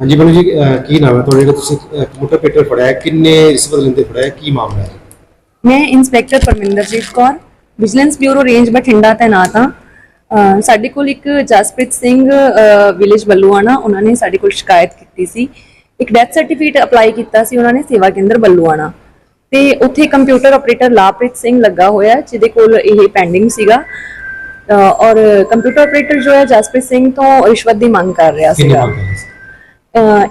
ਹਾਂਜੀ ਬਲੂ ਜੀ ਅਹ ਕੀ ਨਾਮ ਹੈ ਤੁਹਾਡਾ? ਜਿਹੜਾ ਤੁਸੀਂ ਕੰਪਿਊਟਰ ਆਪਰੇਟਰ ਫੜਿਆ ਕਿੰਨੇ ਰਿਸ਼ਵਤ ਲੈਂਦੇ ਫੜਿਆ? ਕੀ ਮਾਮਲਾ ਹੈ? ਮੈਂ inspector Paraminderjit Kaur vigilance bureau range Bathinda ਤੈਨਾਤ ਹਾਂ। ਅਹ ਸਾਡੇ ਕੋਲ ਇੱਕ ਜਸਪ੍ਰੀਤ ਸਿੰਘ ਵਿਲੇਜ ਬੱਲੂਆਣਾ ਉਹਨਾਂ ਨੇ ਸਾਡੇ ਕੋਲ ਸ਼ਿਕਾਇਤ ਕੀਤੀ ਸੀ। ਇੱਕ ਡੈਥ ਸਰਟੀਫਿਕੇਟ ਅਪਲਾਈ ਕੀਤਾ ਸੀ ਉਹਨਾਂ ਨੇ ਸੇਵਾ ਕੇਂਦਰ ਬੱਲੂਆਣਾ। ਤੇ ਉੱਥੇ ਕੰਪਿਊਟਰ ਆਪਰੇਟਰ ਲਾਪ੍ਰੀਤ ਸਿੰਘ ਲੱਗਾ ਹੋਇਆ ਹੈ, ਜਿਹਦੇ ਕੋਲ ਇਹ ਪੈਂਡਿੰਗ ਸੀਗਾ। ਅਹ ਔਰ ਕੰਪਿਊਟਰ ਆਪਰੇਟਰ ਜੋ ਹੈ ਜਸਪ੍ਰੀਤ ਸਿੰਘ ਤੋਂ ਰਿਸ਼ਵਤ ਦੀ ਮੰਗ ਕਰ ਰਿਹਾ ਕਿੰਨੀ ਸੀਗਾ।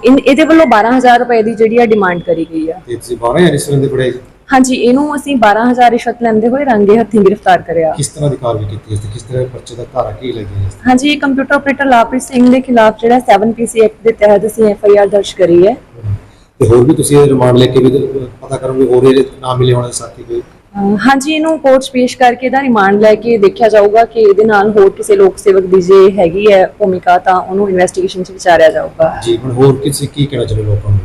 ਇਨ- ਇਹਦੇ ਵੱਲੋਂ 12000 ਰੁਪਏ ਦੀ ਜਿਹੜੀ ਆ ਡਿਮਾਂਡ ਕਰੀ ਗਈ ਆ। ਤੇ ਤੁਸੀਂ 12000 ਰਿਸ਼ਵਤ ਲੈਂਦੇ ਫੜਿਆ ਜੀ ਹਾਂਜੀ ਇਹਨੂੰ ਅਸੀਂ 12000 ਰਿਸ਼ਵਤ ਲੈਂਦੇ ਹੋਏ ਰੰਗੇ ਹੱਥੀਂ ਗ੍ਰਿਫਤਾਰ ਕਰਿਆ। ਕਿਸ ਤਰ੍ਹਾਂ ਦੀ ਕਾਰਵਾਈ ਕੀਤੀ ਇਸ ਤੇ? ਕਿਸ ਤਰ੍ਹਾਂ ਦੇ ਪਰਚੇ ਦਾ ਧਾਰਾ ਕੀ ਲੱਗੀ ਇਸ ਤੇ? ਹਾਂਜੀ ਇਹ ਕੰਪਿਊਟਰ ਆਪਰੇਟਰ ਲਾਪ੍ਰੀਤ ਸਿੰਘ ਦੇ ਖਿਲਾਫ ਜਿਹੜਾ 7 ਪੀਸੀ ਐਕਟ ਦੇ ਤਹਿਤ ਅਸੀਂ ਐਫ ਆਈ ਆਰ ਦਰਜ ਕਰੀ ਹੈ। ਤੇ ਹੋਰ ਵੀ ਤੁਸੀਂ ਇਹ ਰਿਮਾਂਡ ਲੈ ਕੇ ਵੀ ਪਤਾ ਕਰੋਗੇ ਹੋਰ ਇਹ ਨਾ ਮਿਲੇ ਹੋਣੇ ਸਾਥੀ ਕੋਈ? ਹਾਂਜੀ ਇਹਨੂੰ ਕੋਰਟ 'ਚ ਪੇਸ਼ ਕਰਕੇ ਇਹਦਾ ਰਿਮਾਂਡ ਲੈ ਕੇ ਦੇਖਿਆ ਜਾਊਗਾ ਕਿ ਇਹਦੇ ਨਾਲ ਹੋਰ ਕਿਸੇ ਲੋਕ ਸੇਵਕ ਦੀ ਜੇ ਹੈਗੀ ਹੈ ਭੂਮਿਕਾ ਤਾਂ ਉਹਨੂੰ ਇਨਵੈਸਟੀਗੇਸ਼ਨ 'ਚ ਵਿਚਾਰਿਆ ਜਾਊਗਾ। ਜੀ ਹੁਣ ਹੋਰ ਕਿਸੇ ਕੀ ਕਹਿਣਾ ਚਾਹੁੰਦੇ ਲੋਕਾਂ ਨੂੰ?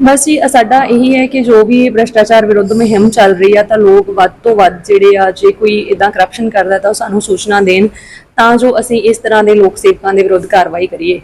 ਬਸ ਜੀ ਸਾਡਾ ਇਹੀ ਹੈ ਕਿ ਜੋ ਵੀ ਭ੍ਰਸ਼ਟਾਚਾਰ ਵਿਰੁੱਧ ਮੁਹਿੰਮ ਚੱਲ ਰਹੀ ਆ ਤਾਂ ਲੋਕ ਵੱਧ ਤੋਂ ਵੱਧ ਜਿਹੜੇ ਆ ਜੇ ਕੋਈ ਇਦਾਂ ਕਰਪਸ਼ਨ ਕਰਦਾ ਤਾਂ ਉਹ ਸਾਨੂੰ ਸੂਚਨਾ ਦੇਣ ਤਾਂ ਜੋ ਅਸੀਂ ਇਸ ਤਰ੍ਹਾਂ ਦੇ ਲੋਕ ਸੇਵਕਾਂ ਦੇ ਵਿਰੁੱਧ ਕਾਰਵਾਈ ਕਰੀਏ।